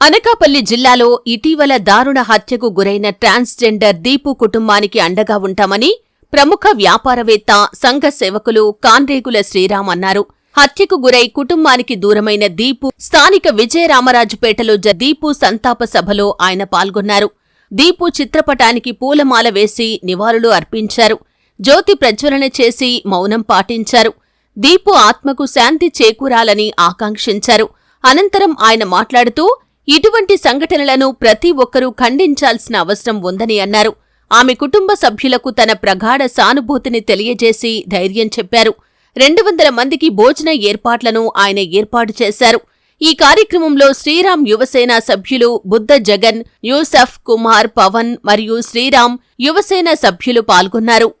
అనకాపల్లి జిల్లాలో ఇటీవల దారుణ హత్యకు గురైన ట్రాన్స్జెండర్ దీపు కుటుంబానికి అండగా ఉంటామని ప్రముఖ వ్యాపారవేత్త సంఘ సేవకులు కాన్రేగుల శ్రీరామ్ అన్నారు. హత్యకు గురై కుటుంబానికి దూరమైన దీపు స్థానిక విజయరామరాజుపేటలో జ దీపు సంతాప సభలో ఆయన పాల్గొన్నారు. దీపు చిత్రపటానికి పూలమాల వేసి నివాళులు అర్పించారు. జ్యోతి ప్రజ్వలన చేసి మౌనం పాటించారు. దీపు ఆత్మకు శాంతి చేకూరాలని ఆకాంక్షించారు. అనంతరం ఆయన మాట్లాడుతూ ఇటువంటి సంఘటనలను ప్రతి ఒక్కరూ ఖండించాల్సిన అవసరం ఉందని అన్నారు. ఆమె కుటుంబ సభ్యులకు తన ప్రగాఢ సానుభూతిని తెలియజేసి ధైర్యం చెప్పారు. రెండు వందల మందికి భోజన ఏర్పాట్లను ఆయన ఏర్పాటు చేశారు. ఈ కార్యక్రమంలో శ్రీరామ్ యువసేన సభ్యులు బుద్ధ జగన్ యూసఫ్ కుమార్ పవన్ మరియు శ్రీరామ్ యువసేన సభ్యులు పాల్గొన్నారు.